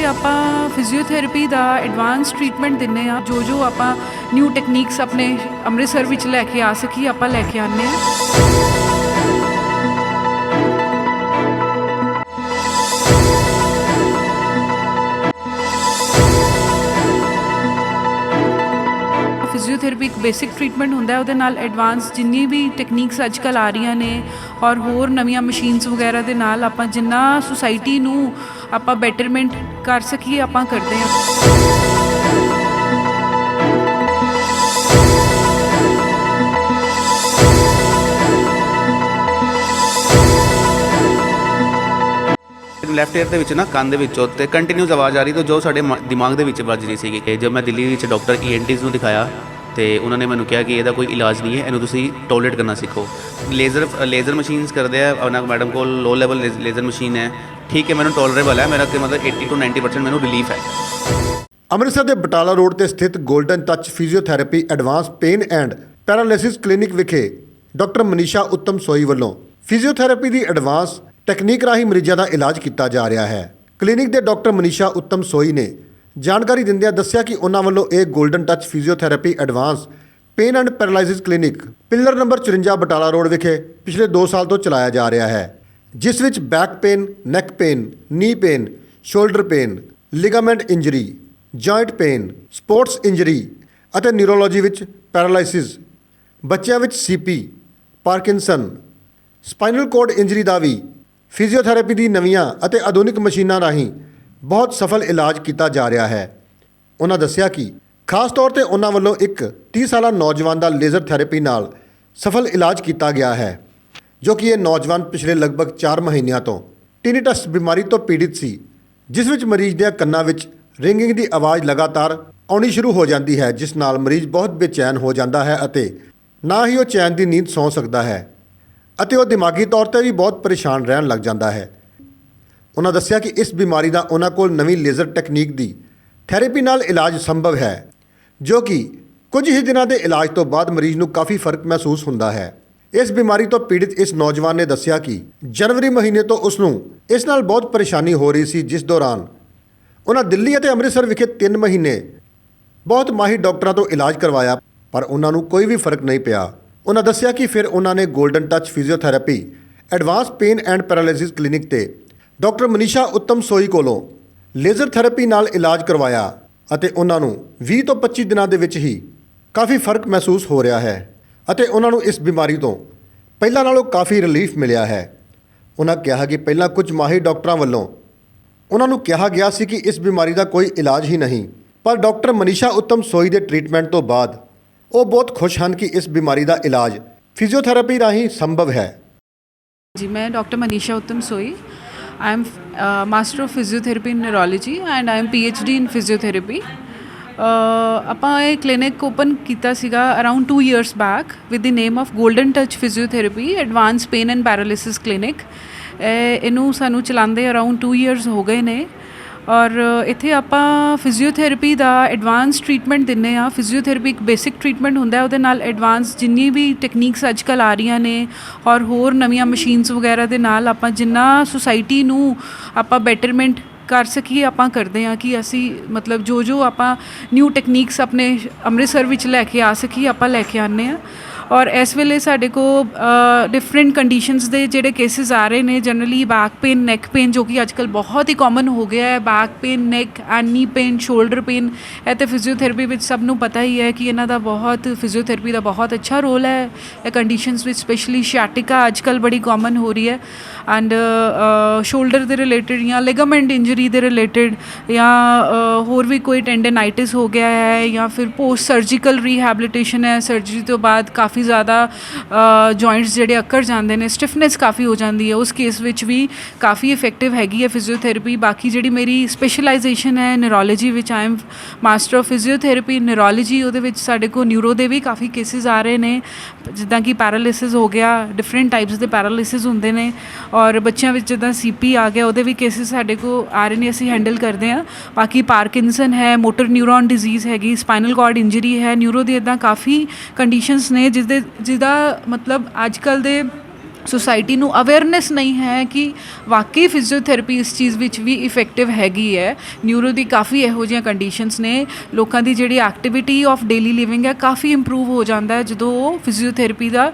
ਆਪਾਂ ਫਿਜ਼ੀਓਥੈਰੇਪੀ ਦਾ advance treatment ਦਿੰਨੇ ਆ ਜੋ ਜੋ ਆਪਾਂ ਨਿਊ ਟੈਕਨੀਕਸ ਆਪਣੇ ਅੰਮ੍ਰਿਤਸਰ ਵਿੱਚ ਲੈ ਕੇ ਆ ਸਕੀ ਆਪਾਂ ਲੈ ਕੇ ਆਉਂਦੇ ਆ ਫਿਜ਼ੀਓਥੈਰੇਪੀ ਇੱਕ ਬੇਸਿਕ ਟ੍ਰੀਟਮੈਂਟ ਹੁੰਦਾ ਹੈ, ਉਹਦੇ ਨਾਲ ਐਡਵਾਂਸ ਜਿੰਨੀ ਵੀ ਟੈਕਨੀਕਸ ਅੱਜ ਅੱਜਕੱਲ ਆ ਰਹੀਆਂ ਨੇ ਔਰ ਹੋਰ ਨਵੀਆਂ ਮਸ਼ੀਨਸ ਵਗੈਰਾ ਦੇ ਨਾਲ ਆਪਾਂ ਜਿੰਨਾ ਸੁਸਾਇਟੀ ਨੂੰ ਆਪਾਂ ਬੈਟਰਮੈਂਟ ਕਰ ਸਕੀਏ, ਆਪਾਂ ਕਰਦੇ ਹਾਂ। ਲੈਫਟ ਏਅਰ ਦੇ ਵਿੱਚ ਨਾ ਕੰਨ ਦੇ ਵਿੱਚੋਂ ਤੇ ਕੰਟੀਨਿਊਸ ਆਵਾਜ਼ ਆ ਰਹੀ ਤੇ ਜੋ ਸਾਡੇ ਦਿਮਾਗ ਦੇ ਵਿੱਚ ਵੱਜ ਰਹੀ ਸੀਗੀ। ਤੇ ਜਦ ਮੈਂ ਦਿੱਲੀ ਵਿੱਚ ਡਾਕਟਰ ਈਐਨਟੀਜ਼ ਨੂੰ ਦਿਖਾਇਆ ਤੇ ਉਹਨਾਂ ਨੇ ਮੈਨੂੰ ਕਿਹਾ ਕਿ ਇਹਦਾ ਕੋਈ ਇਲਾਜ ਨਹੀਂ ਹੈ, ਇਹਨੂੰ ਤੁਸੀਂ ਟੋਲਰੇਟ ਕਰਨਾ ਸਿੱਖੋ। ਲੇਜ਼ਰ ਲੇਜ਼ਰ ਮਸ਼ੀਨਸ ਕਰਦੇ ਆ, ਉਹਨਾਂ ਮੈਡਮ ਕੋਲ ਲੋ ਲੈਵਲ ਲੇਜ਼ਰ ਮਸ਼ੀਨ ਹੈ। ਠੀਕ ਹੈ, ਮੈਨੂੰ ਟੋਲਰੇਬਲ ਹੈ, ਮੇਰਾ ਕਿ ਮਤਲਬ 80 ਤੋਂ 90% ਮੈਨੂੰ ਰਿਲੀਫ ਹੈ। ਅੰਮ੍ਰਿਤਸਰ ਦੇ ਬਟਾਲਾ ਰੋਡ ਤੇ ਸਥਿਤ golden touch physiotherapy advance pain and paralysis clinic ਵਿਖੇ ਡਾਕਟਰ ਮਨੀਸ਼ਾ ਉੱਤਮ ਸੋਈ ਵੱਲੋਂ ਫਿਜ਼ੀਓਥੈਰੇਪੀ ਦੀ ਐਡਵਾਂਸ ਟੈਕਨੀਕ ਰਾਹੀਂ ਮਰੀਜ਼ਾਂ ਦਾ ਇਲਾਜ ਕੀਤਾ ਜਾ ਰਿਹਾ ਹੈ। ਕਲੀਨਿਕ ਦੇ ਡਾਕਟਰ ਮਨੀਸ਼ਾ ਉੱਤਮ ਸੋਈ ਨੇ ਜਾਣਕਾਰੀ ਦਿੰਦਿਆਂ ਦੱਸਿਆ ਕਿ ਉਹਨਾਂ ਵੱਲੋਂ ਇਹ golden touch physiotherapy advance pain and paralysis clinic pillar number 54 Batala road ਵਿਖੇ ਪਿਛਲੇ 2 ਸਾਲ ਤੋਂ ਚਲਾਇਆ ਜਾ ਰਿਹਾ ਹੈ। ਜਿਸ ਵਿੱਚ back pain neck pain knee pain shoulder pain ligament injury joint pain sports injury ਅਤੇ ਨਿਊਰੋਲੋਜੀ ਵਿੱਚ ਪੈਰਾਲਾਈਸਿਸ ਬੱਚਿਆਂ ਵਿੱਚ CP Parkinson spinal cord injury ਦਾ ਵੀ ਫਿਜ਼ੀਓਥੈਰੇਪੀ ਦੀ ਨਵੀਆਂ ਅਤੇ ਆਧੁਨਿਕ ਮਸ਼ੀਨਾਂ ਰਾਹੀਂ ਬਹੁਤ ਸਫਲ ਇਲਾਜ ਕੀਤਾ ਜਾ ਰਿਹਾ ਹੈ। ਉਹਨਾਂ ਦੱਸਿਆ ਕਿ ਖਾਸ ਤੌਰ ਤੇ ਉਹਨਾਂ ਵੱਲੋਂ ਇੱਕ 30 ਸਾਲਾ ਨੌਜਵਾਨ ਦਾ ਲੇਜ਼ਰ ਥੈਰੇਪੀ ਨਾਲ ਸਫਲ ਇਲਾਜ ਕੀਤਾ ਗਿਆ ਹੈ। ਜੋ ਕਿ ਇਹ ਨੌਜਵਾਨ ਪਿਛਲੇ ਲਗਭਗ 4 ਮਹੀਨਿਆਂ ਤੋਂ ਟਿਨੀਟਸ ਬਿਮਾਰੀ ਤੋਂ ਪੀੜਿਤ ਸੀ, ਜਿਸ ਵਿੱਚ ਮਰੀਜ਼ ਦੇ ਕੰਨਾਂ ਵਿੱਚ ਰਿੰਗਿੰਗ ਦੀ ਆਵਾਜ਼ ਲਗਾਤਾਰ ਆਉਣੀ ਸ਼ੁਰੂ ਹੋ ਜਾਂਦੀ ਹੈ, ਜਿਸ ਨਾਲ ਮਰੀਜ਼ ਬਹੁਤ ਬੇਚੈਨ ਹੋ ਜਾਂਦਾ ਹੈ ਅਤੇ ਨਾ ਹੀ ਉਹ ਚੈਨ ਦੀ ਨੀਂਦ ਸੌਂ ਸਕਦਾ ਹੈ ਅਤੇ ਉਹ ਦਿਮਾਗੀ ਤੌਰ ਤੇ ਵੀ ਬਹੁਤ ਪਰੇਸ਼ਾਨ ਰਹਿਣ ਲੱਗ ਜਾਂਦਾ ਹੈ। ਉਹਨਾਂ ਦੱਸਿਆ ਕਿ ਇਸ ਬਿਮਾਰੀ ਦਾ ਉਹਨਾਂ ਕੋਲ ਨਵੀਂ ਲੇਜ਼ਰ ਟੈਕਨੀਕ ਦੀ ਥੈਰੇਪੀ ਨਾਲ ਇਲਾਜ ਸੰਭਵ ਹੈ, ਜੋ ਕਿ ਕੁਝ ਹੀ ਦਿਨਾਂ ਦੇ ਇਲਾਜ ਤੋਂ ਬਾਅਦ ਮਰੀਜ਼ ਨੂੰ ਕਾਫੀ ਫ਼ਰਕ ਮਹਿਸੂਸ ਹੁੰਦਾ ਹੈ। ਇਸ ਬਿਮਾਰੀ ਤੋਂ ਪੀੜਿਤ ਇਸ ਨੌਜਵਾਨ ਨੇ ਦੱਸਿਆ ਕਿ ਜਨਵਰੀ ਮਹੀਨੇ ਤੋਂ ਉਸ ਨੂੰ ਇਸ ਨਾਲ ਬਹੁਤ ਪਰੇਸ਼ਾਨੀ ਹੋ ਰਹੀ ਸੀ, ਜਿਸ ਦੌਰਾਨ ਉਹਨਾਂ ਦਿੱਲੀ ਅਤੇ ਅੰਮ੍ਰਿਤਸਰ ਵਿਖੇ 3 ਮਹੀਨੇ ਬਹੁਤ ਮਾਹਿਰ ਡਾਕਟਰਾਂ ਤੋਂ ਇਲਾਜ ਕਰਵਾਇਆ, ਪਰ ਉਹਨਾਂ ਨੂੰ ਕੋਈ ਵੀ ਫ਼ਰਕ ਨਹੀਂ ਪਿਆ। ਉਹਨਾਂ ਦੱਸਿਆ ਕਿ ਫਿਰ ਉਹਨਾਂ ਨੇ golden touch physiotherapy advance pain and paralysis clinic ਤੇ ਡਾਕਟਰ ਮਨੀਸ਼ਾ ਉੱਤਮ ਸੋਈ ਕੋਲੋਂ ਲੇਜ਼ਰ ਥੈਰੇਪੀ ਨਾਲ ਇਲਾਜ ਕਰਵਾਇਆ ਅਤੇ ਉਹਨਾਂ ਨੂੰ 20 ਤੋਂ 25 ਦਿਨਾਂ ਦੇ ਵਿੱਚ ਹੀ ਕਾਫੀ ਫ਼ਰਕ ਮਹਿਸੂਸ ਹੋ ਰਿਹਾ ਹੈ। ਅਤੇ ਉਹਨਾਂ ਨੂੰ ਇਸ ਬਿਮਾਰੀ ਤੋਂ ਪਹਿਲਾਂ ਨਾਲੋਂ ਕਾਫੀ ਰਿਲੀਫ ਮਿਲਿਆ ਹੈ। ਉਹਨਾਂ ਕਿਹਾ ਕਿ ਪਹਿਲਾਂ ਕੁਝ ਮਾਹਿਰ ਡਾਕਟਰਾਂ ਵੱਲੋਂ ਉਹਨਾਂ ਨੂੰ ਕਿਹਾ ਗਿਆ ਸੀ ਕਿ ਇਸ ਬਿਮਾਰੀ ਦਾ ਕੋਈ ਇਲਾਜ ਹੀ ਨਹੀਂ, ਪਰ ਡਾਕਟਰ ਮਨੀਸ਼ਾ ਉੱਤਮ ਸੋਈ ਦੇ ਟ੍ਰੀਟਮੈਂਟ ਤੋਂ ਬਾਅਦ ਉਹ ਬਹੁਤ ਖੁਸ਼ ਹਨ ਕਿ ਇਸ ਬਿਮਾਰੀ ਦਾ ਇਲਾਜ ਫਿਜ਼ੀਓਥੈਰੇਪੀ ਰਾਹੀਂ ਸੰਭਵ ਹੈ। ਜੀ, ਮੈਂ doctor Manisha Uttam Soi. I am master of physiotherapy in neurology and I am PhD in physiotherapy ਆਪਾਂ ਇਹ ਕਲੀਨਿਕ ਓਪਨ ਕੀਤਾ ਸੀਗਾ around 2 years back with the name of golden touch physiotherapy advance pain and paralysis clinic ਇਹਨੂੰ ਸਾਨੂੰ ਚਲਾਉਂਦੇ around 2 years ਹੋ ਗਏ ਨੇ। ਔਰ, ਇੱਥੇ ਆਪਾਂ ਫਿਜ਼ੀਓਥੈਰੇਪੀ ਦਾ ਐਡਵਾਂਸ ਟ੍ਰੀਟਮੈਂਟ ਦਿੰਨੇ ਆ। ਫਿਜ਼ੀਓਥੈਰੇਪੀ ਇੱਕ ਬੇਸਿਕ ਟ੍ਰੀਟਮੈਂਟ ਹੁੰਦਾ ਉਹਦੇ ਨਾਲ ਐਡਵਾਂਸ ਜਿੰਨੀ ਵੀ ਟੈਕਨੀਕਸ ਅੱਜਕੱਲ ਆ ਰਹੀਆਂ ਨੇ ਔਰ ਹੋਰ ਨਵੀਆਂ ਮਸ਼ੀਨਸ ਵਗੈਰਾ ਦੇ ਨਾਲ ਆਪਾਂ ਜਿੰਨਾ ਸੁਸਾਇਟੀ ਨੂੰ ਆਪਾਂ ਬੈਟਰਮੈਂਟ ਕਰ ਸਕੀਏ, ਆਪਾਂ ਕਰਦੇ ਆ ਕਿ ਅਸੀਂ ਮਤਲਬ ਜੋ ਜੋ ਆਪਾਂ ਨਿਊ ਟੈਕਨੀਕਸ ਆਪਣੇ ਅੰਮ੍ਰਿਤਸਰ ਵਿੱਚ ਲੈ ਕੇ ਆ ਸਕੀਏ, ਆਪਾਂ ਲੈ ਕੇ ਆਉਂਦੇ ਆ ਔਰ ਇਸ ਵੇਲੇ ਸਾਡੇ ਕੋ ਡਿਫਰੈਂਟ ਕੰਡੀਸ਼ਨਸ ਦੇ ਜਿਹੜੇ ਕੇਸਿਸ ਆ ਰਹੇ ਨੇ generally back pain neck pain ਜੋ ਕਿ ਅੱਜਕੱਲ ਬਹੁਤ ਹੀ ਕਾਮਨ ਹੋ ਗਿਆ ਹੈ back pain neck and knee pain shoulder pain ਇਹ ਤੇ ਫਿਜ਼ੀਓਥੈਰੇਪੀ ਵਿੱਚ ਸਭ ਨੂੰ ਪਤਾ ਹੀ ਹੈ ਕਿ ਇਹਨਾਂ ਦਾ ਬਹੁਤ ਫਿਜ਼ੀਓਥੈਰੇਪੀ ਦਾ ਬਹੁਤ ਅੱਛਾ ਰੋਲ ਹੈ। ਇਹ ਕੰਡੀਸ਼ਨਸ ਵਿੱਚ ਸਪੈਸ਼ਲੀ ਸ਼ਿਆਟਿਕਾ ਅੱਜਕੱਲ ਬੜੀ ਕਾਮਨ ਹੋ ਰਹੀ ਹੈ। ਐਂਡ ਸ਼ੋਲਡਰ ਦੇ ਰਿਲੇਟਡ ਜਾਂ ਲਿਗਾਮੈਂਟ ਇੰਜਰੀ ਦੇ ਰਿਲੇਟਡ ਜਾਂ ਹੋਰ ਵੀ ਕੋਈ ਟੈਂਡਨਾਈਟਿਸ ਹੋ ਗਿਆ ਹੈ ਜਾਂ ਫਿਰ ਪੋਸਟ ਸਰਜੀਕਲ ਰੀਹੈਬਿਲਿਟੇਸ਼ਨ ਹੈ। ਸਰਜਰੀ ਤੋਂ ਬਾਅਦ ਕਾਫੀ ਜ਼ਿਆਦਾ ਜੁਆਇੰਟਸ ਜਿਹੜੇ ਅਕਰ ਜਾਂਦੇ ਨੇ ਸਟਿਫਨੈਸ ਕਾਫੀ ਹੋ ਜਾਂਦੀ ਹੈ, ਉਸ ਕੇਸ ਵਿੱਚ ਵੀ ਕਾਫੀ ਇਫੈਕਟਿਵ ਹੈਗੀ ਹੈ ਫਿਜ਼ੀਓਥੈਰੇਪੀ ਬਾਕੀ ਜਿਹੜੀ ਮੇਰੀ ਸਪੈਸ਼ਲਾਈਜੇਸ਼ਨ ਹੈ ਨਿਊਰੋਲੋਜੀ ਵਿੱਚ I am master of physiotherapy neurology ਉਹਦੇ ਵਿੱਚ ਸਾਡੇ ਕੋਲ ਨਿਊਰੋ ਦੇ ਵੀ ਕਾਫੀ ਕੇਸਿਸ ਆ ਰਹੇ ਨੇ। ਜਿੱਦਾਂ ਕਿ ਪੈਰਾਲਿਸਿਸ ਹੋ ਗਿਆ ਡਿਫਰੈਂਟ ਟਾਈਪਸ ਦੇ ਪੈਰਾਲਿਸਿਸ ਹੁੰਦੇ ਨੇ ਔਰ ਬੱਚਿਆਂ ਵਿੱਚ ਜਿੱਦਾਂ ਸੀਪੀ ਆ ਗਿਆ, ਉਹਦੇ ਵੀ ਕੇਸਿਸ ਸਾਡੇ ਕੋਲ ਆ ਰਹੇ ਨੇ, ਅਸੀਂ ਹੈਂਡਲ ਕਰਦੇ ਹਾਂ। ਬਾਕੀ ਪਾਰਕਿੰਸਨ ਹੈ ਮੋਟਰ ਨਿਊਰੋਨ ਡਿਜ਼ੀਜ਼ ਹੈਗੀ ਸਪਾਈਨਲ ਕਾਰਡ ਇੰਜਰੀ ਹੈ ਨਿਊਰੋ ਦੀ ਇਦਾਂ ਕਾਫੀ ਕੰਡੀਸ਼ਨਸ ਨੇ, ਜਿਸ ਦੇ ਜਿਹਦਾ ਮਤਲਬ ਅੱਜ ਕੱਲ ਦੇ ਸੁਸਾਇਟੀ ਨੂੰ ਅਵੇਅਰਨੈਸ ਨਹੀਂ ਹੈ ਕਿ ਵਾਕਈ ਫਿਜ਼ੀਓਥੈਰੇਪੀ ਇਸ ਚੀਜ਼ ਵਿੱਚ ਵੀ ਇਫੈਕਟਿਵ ਹੈਗੀ ਹੈ। ਨਿਊਰੋ ਦੀ ਕਾਫੀ ਇਹੋ ਜਿਹੀਆਂ ਕੰਡੀਸ਼ਨਸ ਨੇ। ਲੋਕਾਂ ਦੀ ਜਿਹੜੀ ਐਕਟੀਵਿਟੀ ਆਫ ਡੇਲੀ ਲਿਵਿੰਗ ਹੈ, ਕਾਫੀ ਇੰਪਰੂਵ ਹੋ ਜਾਂਦਾ ਹੈ ਜਦੋਂ ਉਹ ਫਿਜ਼ੀਓਥੈਰੇਪੀ ਦਾ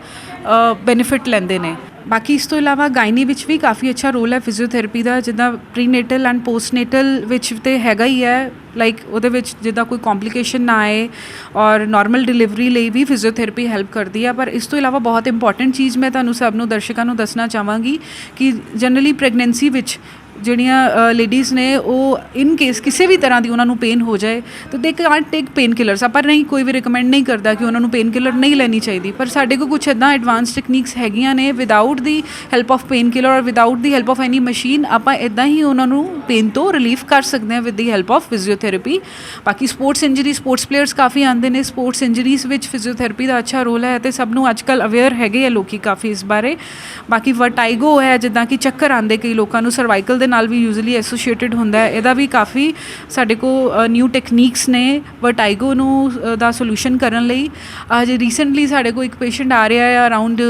ਬੈਨੀਫਿਟ ਲੈਂਦੇ ਨੇ। ਬਾਕੀ ਇਸ ਤੋਂ ਇਲਾਵਾ ਗਾਇਨੀ ਵਿੱਚ ਵੀ ਕਾਫੀ ਅੱਛਾ ਰੋਲ ਹੈ ਫਿਜ਼ੀਓਥੈਰੇਪੀ ਦਾ, ਜਿੱਦਾਂ ਪ੍ਰੀਨੇਟਲ ਐਂਡ ਪੋਸਟਨੇਟਲ ਵਿੱਚ ਤੇ ਹੈਗਾ ਹੀ ਹੈ ਲਾਈਕ ਉਹਦੇ ਵਿੱਚ ਜਿੱਦਾਂ ਕੋਈ ਕੰਪਲਿਕੇਸ਼ਨ ਨਾ ਆਏ ਔਰ ਨਾਰਮਲ ਡਿਲੀਵਰੀ ਲਈ ਵੀ ਫਿਜ਼ੀਓਥੈਰੇਪੀ ਹੈਲਪ ਕਰਦੀ ਹੈ। ਪਰ ਇਸ ਤੋਂ ਇਲਾਵਾ ਬਹੁਤ ਇੰਪੋਰਟੈਂਟ ਚੀਜ਼ ਮੈਂ ਤੁਹਾਨੂੰ ਸਭ ਨੂੰ ਦਰਸ਼ਕਾਂ ਨੂੰ ਦੱਸਣਾ ਚਾਹਾਂਗੀ ਕਿ ਜਨਰਲੀ ਪ੍ਰੈਗਨੈਂਸੀ ਵਿੱਚ ਜਿਹੜੀਆਂ ਲੇਡੀਜ਼ ਨੇ, ਉਹ ਇਨ ਕੇਸ ਕਿਸੇ ਵੀ ਤਰ੍ਹਾਂ ਦੀ ਉਹਨਾਂ ਨੂੰ ਪੇਨ ਹੋ ਜਾਏ, ਤਾਂ they can't take pain killers ਆਪਾਂ ਨਹੀਂ, ਕੋਈ ਵੀ ਰეკਮੈਂਡ ਨਹੀਂ ਕਰਦਾ ਕਿ ਉਹਨਾਂ ਨੂੰ ਪੇਨ ਕਿਲਰ ਨਹੀਂ ਲੈਣੀ ਚਾਹੀਦੀ। ਪਰ ਸਾਡੇ ਕੋਲ ਕੁਝ ਇਦਾਂ ਐਡਵਾਂਸ ਟੈਕਨੀਕਸ ਹੈਗੀਆਂ ਨੇ without the help of painkiller ਔਰ without the help of any machine ਆਪਾਂ ਇਦਾਂ ਹੀ ਉਹਨਾਂ ਨੂੰ ਪੇਨ ਤੋਂ ਰਿਲੀਫ ਕਰ ਸਕਦੇ ਹਾਂ with the help of physiotherapy ਬਾਕੀ ਸਪੋਰਟਸ ਇੰਜਰੀ ਸਪੋਰਟਸ ਪਲੇਅਰਸ ਕਾਫੀ ਆਉਂਦੇ ਨੇ ਸਪੋਰਟਸ ਇੰਜਰੀਜ਼ ਵਿੱਚ ਫਿਜ਼ੀਓਥੈਰੇਪੀ ਦਾ ਅੱਛਾ ਰੋਲ ਹੈ ਤੇ ਸਭ ਨੂੰ ਅੱਜਕੱਲ ਅਵੇਅਰ ਹੈਗੇ ਆ ਲੋਕੀ ਕਾਫੀ ਇਸ ਬਾਰੇ। ਬਾਕੀ ਵਰਟਾਈਗੋ ਹੈ, ਜਿੱਦਾਂ ਕਿ ਚੱਕਰ ਆਉਂਦੇ ਕਈ ਲੋਕਾਂ ਨੂੰ ਸਰਵਾਈਕਲ ਦੇ ਨਾਲ ਵੀ ਯੂਜ਼ਲੀ ਐਸੋਸੀਏਟਿਡ ਹੁੰਦਾ ਹੈ। ਇਹਦਾ ਵੀ ਕਾਫੀ ਸਾਡੇ ਕੋ ਨਿਊ ਟੈਕਨੀਕਸ ਨੇ। ਵਰਟਾਈਗੋ ਨੂੰ ਦਾ ਸੋਲੂਸ਼ਨ ਕਰਨ ਲਈ ਅੱਜ ਰੀਸੈਂਟਲੀ ਸਾਡੇ ਕੋ ਇੱਕ ਪੇਸ਼ੈਂਟ ਆ ਰਿਹਾ ਹੈ ਅਰਾਊਂਡ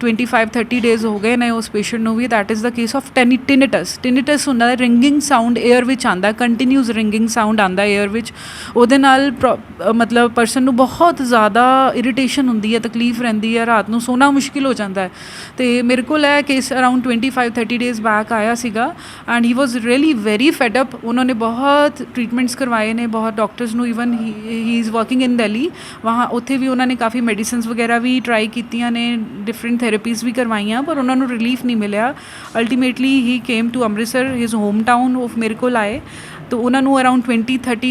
25 30 ਡੇਜ਼ ਹੋ ਗਏ ਨੇ ਉਸ ਪੇਸ਼ੈਂਟ ਨੂੰ ਵੀ। That is the case of tinnitus tinnitus ਹੁੰਦਾ ਹੈ ਰਿੰਗਿੰਗ ਸਾਊਂਡ 에ਅਰ ਵਿੱਚ ਆਂਦਾ ਕੰਟੀਨਿਊਸ ਰਿੰਗਿੰਗ ਸਾਊਂਡ ਆਂਦਾ 에ਅਰ ਵਿੱਚ। ਉਹਦੇ ਨਾਲ ਪ੍ਰੋ- ਮਤਲਬ ਪਰਸਨ ਨੂੰ ਬਹੁਤ ਜ਼ਿਆਦਾ ਇਰੀਟੇਸ਼ਨ ਹੁੰਦੀ ਹੈ, ਤਕਲੀਫ ਰਹਿੰਦੀ ਹੈ, ਰਾਤ ਨੂੰ ਸੋਣਾ ਮੁਸ਼ਕਿਲ ਹੋ ਜਾਂਦਾ ਹੈ। ਤੇ ਮੇਰੇ ਕੋਲ ਇਹ ਕੇਸ ਅਰਾਊਂਡ 25 30 ਡੇਜ਼ ਬੈਕ ਆਇਆ ਸੀਗਾ। And he was really very fed up ਉਹਨਾਂ ਨੇ ਬਹੁਤ ਟ੍ਰੀਟਮੈਂਟਸ ਕਰਵਾਏ ਨੇ ਬਹੁਤ ਡਾਕਟਰਸ ਨੂੰ even he is working in Delhi ਵਹਾਂ ਉੱਥੇ ਵੀ ਉਹਨਾਂ ਨੇ ਕਾਫੀ ਮੈਡੀਸਿਨਸ ਵਗੈਰਾ ਵੀ ਟਰਾਈ ਕੀਤੀਆਂ ਨੇ ਡਿਫਰੈਂਟ ਥੈਰੇਪੀਜ਼ ਵੀ ਕਰਵਾਈਆਂ ਪਰ ਉਹਨਾਂ ਨੂੰ ਰਿਲੀਫ ਨਹੀਂ ਮਿਲਿਆ ultimately he came to Amritsar his home town of ਮੇਰੇ ਕੋਲ ਆਏ ਤਾਂ ਉਹਨਾਂ ਨੂੰ ਅਰਾਊਂਡ 20 30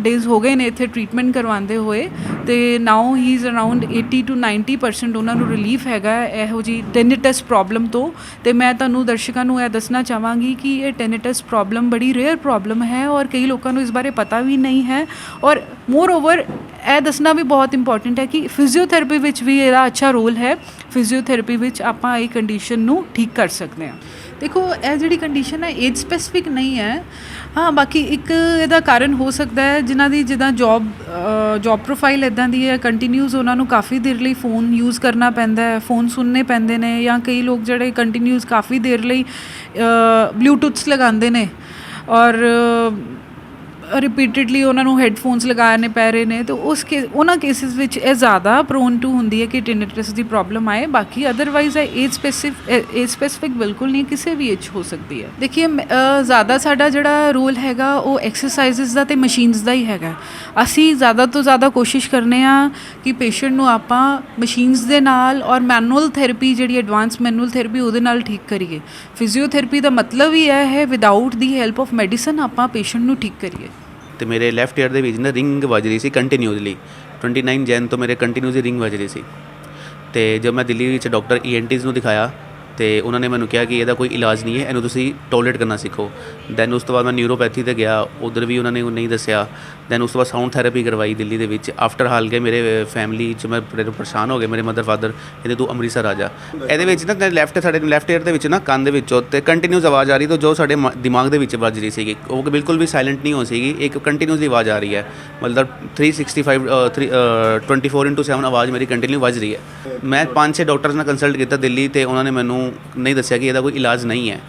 ਡੇਜ਼ ਹੋ ਗਏ ਨੇ ਇੱਥੇ ਟ੍ਰੀਟਮੈਂਟ ਕਰਵਾਉਂਦੇ ਹੋਏ ਤੇ now he is around 80 to 90% ਉਹਨਾਂ ਨੂੰ ਰਿਲੀਫ ਹੈਗਾ ਇਹੋ ਜੀ ਟੈਨਿਟਸ ਪ੍ਰੋਬਲਮ ਤੋਂ ਤੇ ਮੈਂ ਤੁਹਾਨੂੰ ਦਰਸ਼ਕਾਂ ਨੂੰ ਇਹ ਦੱਸਣਾ ਚਾਹਾਂਗੀ ਕਿ ਇਹ ਟੈਨਿਟਸ ਪ੍ਰੋਬਲਮ ਬੜੀ ਰੇਅਰ ਪ੍ਰੋਬਲਮ ਹੈ ਔਰ ਕਈ ਲੋਕਾਂ ਨੂੰ ਇਸ ਬਾਰੇ ਪਤਾ ਵੀ ਨਹੀਂ ਹੈ ਔਰ ਮੋਰ ਓਵਰ ਇਹ ਦੱਸਣਾ ਵੀ ਬਹੁਤ ਇੰਪੋਰਟੈਂਟ ਹੈ ਕਿ ਫਿਜ਼ੀਓਥੈਰੇਪੀ ਵਿੱਚ ਵੀ ਇਹਦਾ ਅੱਛਾ ਰੋਲ ਹੈ। ਫਿਜ਼ੀਓਥੈਰੇਪੀ ਵਿੱਚ ਆਪਾਂ ਇਹ ਕੰਡੀਸ਼ਨ ਨੂੰ ਠੀਕ ਕਰ ਸਕਦੇ ਹਾਂ। ਦੇਖੋ, ਇਹ ਜਿਹੜੀ ਕੰਡੀਸ਼ਨ ਹੈ ਏਜ ਸਪੈਸਿਫਿਕ ਨਹੀਂ ਹੈ। ਹਾਂ, ਬਾਕੀ ਇੱਕ ਇਹਦਾ ਕਾਰਨ ਹੋ ਸਕਦਾ ਹੈ, ਜਿਨ੍ਹਾਂ ਦੀ ਜਿੱਦਾਂ ਜੌਬ ਜੌਬ ਪ੍ਰੋਫਾਈਲ ਇਦਾਂ ਦੀ ਹੈ ਕੰਟੀਨਿਊਸ ਉਹਨਾਂ ਨੂੰ ਕਾਫੀ ਦੇਰ ਲਈ ਫੋਨ ਯੂਜ਼ ਕਰਨਾ ਪੈਂਦਾ ਹੈ ਫੋਨ ਸੁਣਨੇ ਪੈਂਦੇ ਨੇ, ਜਾਂ ਕਈ ਲੋਕ ਜਿਹੜੇ ਕੰਟੀਨਿਊਸ ਕਾਫੀ ਦੇਰ ਲਈ ਬਲੂਟੁੱਥਸ ਲਗਾਉਂਦੇ ਨੇ। ਔਰ ਰਿਪੀਟਿਡਲੀ ਉਹਨਾਂ ਨੂੰ ਹੈੱਡਫੋਨਸ ਲਗਾਉਣੇ ਪੈ ਰਹੇ ਨੇ, ਤੇ ਉਸ ਕੇ, ਉਹਨਾਂ ਕੇਸਿਸ ਵਿੱਚ ਇਹ ਜ਼ਿਆਦਾ ਪ੍ਰੋਨ ਟੂ ਹੁੰਦੀ ਹੈ ਕਿ ਟਿਨਿਟਸ ਦੀ ਪ੍ਰੋਬਲਮ ਆਏ। ਬਾਕੀ ਅਦਰਵਾਈਜ਼ ਇਹ ਏਜ ਸਪੈਸਿਫਿਕ ਏਜ ਸਪੈਸਿਫਿਕ ਬਿਲਕੁਲ ਨਹੀਂ ਕਿਸੇ ਵੀ ਏਜ ਹੋ ਸਕਦੀ ਹੈ। ਦੇਖੀਏ ਜ਼ਿਆਦਾ ਸਾਡਾ ਜਿਹੜਾ ਰੋਲ ਹੈਗਾ, ਉਹ ਐਕਸਰਸਾਈਜ਼ਸ ਦਾ ਤੇ ਮਸ਼ੀਨਸ ਦਾ ਹੀ ਹੈਗਾ। ਅਸੀਂ ਜ਼ਿਆਦਾ ਤੋਂ ਜ਼ਿਆਦਾ ਕੋਸ਼ਿਸ਼ ਕਰਨੇ ਆ ਕਿ ਪੇਸ਼ੈਂਟ ਨੂੰ ਆਪਾਂ ਮਸ਼ੀਨਸ ਦੇ ਨਾਲ ਔਰ ਮੈਨੂਅਲ ਥੈਰੇਪੀ ਜਿਹੜੀ ਐਡਵਾਂਸ ਮੈਨੂਅਲ ਥੈਰੇਪੀ ਉਹਦੇ ਨਾਲ ਠੀਕ ਕਰੀਏ। ਫਿਜ਼ੀਓਥੈਰੇਪੀ ਦਾ ਮਤਲਬ ਹੀ ਇਹ ਹੈ without the help of medicine ਆਪਾਂ ਪੇਸ਼ੈਂਟ ਨੂੰ ਠੀਕ ਕਰੀਏ। ਤੇ ਮੇਰੇ ਲੈਫਟ ਈਅਰ ਦੇ ਵਿੱਚ ਨਾ ਰਿੰਗ ਵੱਜ ਰਹੀ ਸੀ ਕੰਟੀਨਿਊਸਲੀ 29 ਜੈਨ ਤੋਂ ਮੇਰੇ ਕੰਟੀਨਿਊਸਲੀ ਰਿੰਗ ਵੱਜ ਰਹੀ ਸੀ। ਤੇ ਜਦ ਮੈਂ ਦਿੱਲੀ ਵਿੱਚ ਡਾਕਟਰ ਈਐਨਟੀਜ਼ ਨੂੰ ਦਿਖਾਇਆ, ਤੇ ਉਹਨਾਂ ਨੇ ਮੈਨੂੰ ਕਿਹਾ ਕਿ ਇਹਦਾ ਕੋਈ ਇਲਾਜ ਨਹੀਂ ਹੈ, ਇਹਨੂੰ ਤੁਸੀਂ ਟੋਲਰੇਟ ਕਰਨਾ ਸਿੱਖੋ। ਦੈਨ ਉਸ ਤੋਂ ਬਾਅਦ ਮੈਂ ਨਿਊਰੋਪੈਥੀ ਤੇ ਗਿਆ, ਉਧਰ ਵੀ ਉਹਨਾਂ ਨੇ ਨਹੀਂ ਦੱਸਿਆ। ਦੈਨ ਉਸ ਤੋਂ ਬਾਅਦ ਸਾਊਂਡ ਥੈਰੇਪੀ ਕਰਵਾਈ ਦਿੱਲੀ ਦੇ ਵਿੱਚ। ਆਫਟਰ ਹਾਲ ਕੇ ਮੇਰੇ ਫੈਮਿਲੀ ਚ ਮੈਂ ਬੜੇ ਪਰੇਸ਼ਾਨ ਹੋ ਗਏ ਮੇਰੇ ਮਦਰ ਫਾਦਰ ਇਹਦੇ ਤੂੰ ਅੰਮ੍ਰਿਤਸਰ ਆ ਜਾ। ਇਹਦੇ ਵਿੱਚ ਨਾ ਲੈਫਟ ਸਾਡੇ ਲੈਫਟ ਏਅਰ ਦੇ ਵਿੱਚ ਨਾ ਕੰਨ ਦੇ ਵਿੱਚੋਂ ਤੇ ਕੰਟੀਨਿਊਸ ਆਵਾਜ਼ ਆ ਰਹੀ ਤਾਂ ਜੋ ਸਾਡੇ ਮ- ਦਿਮਾਗ ਦੇ ਵਿੱਚ ਵੱਜ ਰਹੀ ਸੀਗੀ। ਉਹ ਬਿਲਕੁਲ ਵੀ ਸਾਇਲੈਂਟ ਨਹੀਂ ਹੋ ਸੀਗੀ। ਇੱਕ ਕੰਟੀਨਿਊਸਲੀ ਆਵਾਜ਼ ਆ ਰਹੀ ਹੈ। ਮਤਲਬ 365 ਅ, ਥਰੀ- ਅ, 24/7 ਆਵਾਜ਼ ਮੇਰੀ ਕੰਟੀਨਿਊ ਵੱਜ ਰਹੀ ਹੈ। ਮੈਂ ਪੰਜ ਛੇ ਡਾਕਟਰਸ ਨਾਲ ਕੰਸਲਟ ਕੀਤਾ ਦਿੱਲੀ ਤੇ ਉਹਨਾਂ ਨੇ ਮੈਨੂੰ ਨਹੀਂ ਦੱਸਿਆ ਕਿ ਇਹਦਾ ਕੋਈ ਇਲਾਜ ਨਹੀਂ ਹੈ।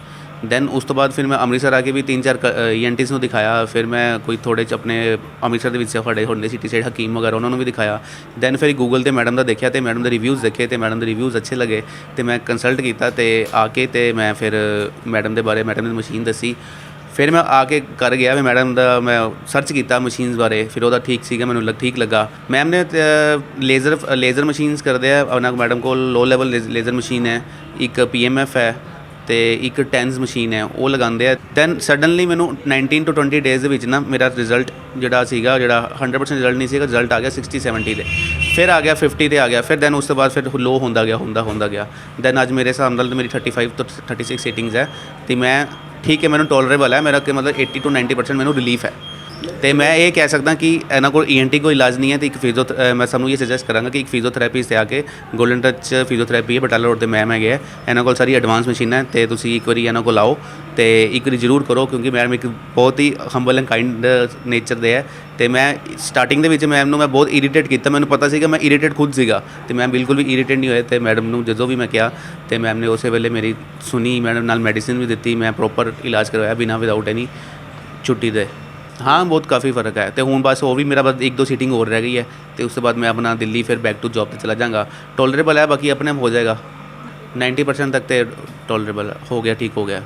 ਦੈਨ ਉਸ ਤੋਂ ਬਾਅਦ ਫਿਰ ਮੈਂ ਅੰਮ੍ਰਿਤਸਰ ਆ ਕੇ ਵੀ ਤਿੰਨ ਚਾਰ ਈਐਨਟੀਸ ਨੂੰ ਦਿਖਾਇਆ। ਫਿਰ ਮੈਂ ਕੋਈ ਥੋੜੇ ਚ ਆਪਣੇ ਅੰਮ੍ਰਿਤਸਰ ਦੇ ਵਿੱਚ ਸਾਡੇ ਹੁੰਦੇ ਸੀ ਟੀਚਰ ਹਕੀਮ ਵਗੈਰਾ ਉਹਨਾਂ ਨੂੰ ਵੀ ਦਿਖਾਇਆ। ਦੈਨ ਫਿਰ ਗੂਗਲ ਤੇ ਮੈਡਮ ਦਾ ਦੇਖਿਆ ਤੇ ਮੈਡਮ ਦੇ ਰਿਵਿਊਜ਼ ਦੇਖੇ ਤੇ ਮੈਡਮ ਦੇ ਰਿਵਿਊਜ਼ ਅੱਛੇ ਲੱਗੇ ਤੇ ਮੈਂ ਕੰਸਲਟ ਕੀਤਾ ਤੇ ਆ ਕੇ ਤੇ ਮੈਂ ਫਿਰ ਮੈਡਮ ਦੇ ਬਾਰੇ ਮੈਡਮ ਨੇ ਮਸ਼ੀਨ ਦੱਸੀ। ਫਿਰ ਮੈਂ ਆ ਕੇ ਕਰ ਗਿਆ ਵੀ ਮੈਡਮ ਦਾ ਮੈਂ ਸਰਚ ਕੀਤਾ ਮਸ਼ੀਨਸ ਬਾਰੇ, ਫਿਰ ਉਹਦਾ ਠੀਕ ਸੀਗਾ, ਮੈਨੂੰ ਲੱਗ, ਠੀਕ ਲੱਗਾ। ਮੈਮ ਨੇ ਲੇਜ਼ਰ ਲੇਜ਼ਰ ਮਸ਼ੀਨਸ ਕਰਦੇ ਆ, ਉਹਨਾਂ ਮੈਡਮ ਕੋਲ ਲੋ ਲੈਵਲ ਲੇਜ਼ਰ ਮਸ਼ੀਨ ਹੈ, ਇੱਕ ਪੀਐਮਐਫ ਹੈ। ਤੇ ਇੱਕ ਟੈਨਸ ਮਸ਼ੀਨ ਹੈ, ਉਹ ਲਗਾਉਂਦੇ ਆ। ਦੈਨ ਸਡਨਲੀ ਮੈਨੂੰ 19 ਤੋਂ 20 ਡੇਜ਼ ਦੇ ਵਿੱਚ ਨਾ ਮੇਰਾ ਰਿਜ਼ਲਟ ਜਿਹੜਾ ਸੀਗਾ, ਜਿਹੜਾ 100% ਰਿਜ਼ਲਟ ਨਹੀਂ ਸੀਗਾ ਰਿਜ਼ਲਟ ਆ ਗਿਆ 60 70 ਦੇ। ਫਿਰ ਆ ਗਿਆ 50 ਤੇ ਆ ਗਿਆ। ਫਿਰ ਦੈਨ ਉਸ ਤੋਂ ਬਾਅਦ ਫਿਰ ਲੋ ਹੁੰਦਾ ਗਿਆ, ਹੁੰਦਾ ਹੁੰਦਾ ਗਿਆ। ਦੈਨ ਅੱਜ ਮੇਰੇ ਹਿਸਾਬ ਨਾਲ ਮੇਰੀ 35 ਤੋਂ 36 ਸੀਟਿੰਗਸ ਹੈ। ਤੇ ਮੈਂ, ਠੀਕ ਹੈ, ਮੈਨੂੰ ਟੋਲਰੇਬਲ ਹੈ। ਮੇਰਾ ਕਿ ਮਤਲਬ 80 ਤੋਂ 90% ਮੈਨੂੰ ਰਿਲੀਫ ਹੈ। ਤੇ ਮੈਂ ਇਹ ਕਹਿ ਸਕਦਾ ਕਿ ਇਹਨਾਂ ਕੋਲ ਈਐਨਟੀ ਕੋਈ ਇਲਾਜ ਨਹੀਂ ਹੈ ਤੇ ਇੱਕ ਫਿਜ਼ੀਓ ਮੈਂ ਸਾਨੂੰ ਇਹ ਸੁਜੈਸਟ ਕਰਾਂਗਾ ਕਿ ਇੱਕ ਫਿਜ਼ੀਓਥੈਰੇਪਿਸਟ ਤੇ ਆ ਕੇ ਗੋਲਡਨ ਟੱਚ ਫਿਜ਼ੀਓਥੈਰੇਪੀ ਹੈ ਬਟਾਲਾ ਰੋਡ ਤੇ ਮੈਮ ਹੈਗੇ ਹੈ। ਇਹਨਾਂ ਕੋਲ ਸਾਰੀ ਐਡਵਾਂਸ ਮਸ਼ੀਨਾਂ ਹੈ ਤੇ ਤੁਸੀਂ ਇੱਕ ਵਾਰੀ ਇਹਨਾਂ ਕੋਲ ਆਓ ਤੇ ਇੱਕ ਵਾਰੀ ਜ਼ਰੂਰ ਕਰੋ ਕਿਉਂਕਿ ਮੈਮ ਇੱਕ ਬਹੁਤ ਹੀ ਹੰਬਲ ਐਂਡ ਕਾਈਂਡ ਨੇਚਰ ਦੇ ਹੈ। ਤੇ ਮੈਂ ਸਟਾਰਟਿੰਗ ਦੇ ਵਿੱਚ ਮੈਮ ਨੂੰ ਮੈਂ ਬਹੁਤ ਇਰੀਟੇਟ ਕੀਤਾ। ਮੈਨੂੰ ਪਤਾ ਸੀਗਾ ਮੈਂ ਇਰੀਟੇਟ ਖੁਦ ਸੀਗਾ ਤੇ ਮੈਂ ਬਿਲਕੁਲ ਵੀ ਇਰੀਟੇਟ ਨਹੀਂ ਹੋਇਆ ਤੇ ਮੈਡਮ ਨੂੰ ਜਦੋਂ ਵੀ ਮੈਂ ਕਿਹਾ ਤੇ ਮੈਮ ਨੇ ਉਸੇ ਵੇਲੇ ਮੇਰੀ ਸੁਣੀ ਮੈਡਮ ਨਾਲ ਮੈਡੀਸਿਨ ਵੀ ਦਿੱਤੀ, ਮੈਂ ਪ੍ਰੋਪਰ ਇਲਾਜ ਕਰਵਾਇਆ ਬਿਨਾਂ ਵਿਦਆਊਟ ਐਨੀ ਛੁੱਟੀ ਦੇ। ਹਾਂ, ਬਹੁਤ ਕਾਫੀ ਫ਼ਰਕ ਹੈ। ਤੇ ਹੁਣ ਬਸ ਉਹ ਵੀ ਮੇਰਾ ਬਸ ਇੱਕ ਦੋ ਸੀਟਿੰਗ ਹੋਰ ਰਹਿ ਗਈ ਹੈ। ਤੇ ਉਸ ਤੋਂ ਬਾਅਦ ਮੈਂ ਆਪਣਾ ਦਿੱਲੀ ਫਿਰ ਬੈਕ ਟੂ ਜੌਬ ਤੇ ਚਲਾ ਜਾਵਾਂਗਾ। ਟੋਲਰੇਬਲ ਹੈ, ਬਾਕੀ ਆਪਣੇ ਆਪ ਹੋ ਜਾਏਗਾ। 90% ਤੱਕ ਤੇ ਟੋਲਰੇਬਲ ਹੋ ਗਿਆ, ਠੀਕ ਹੋ ਗਿਆ।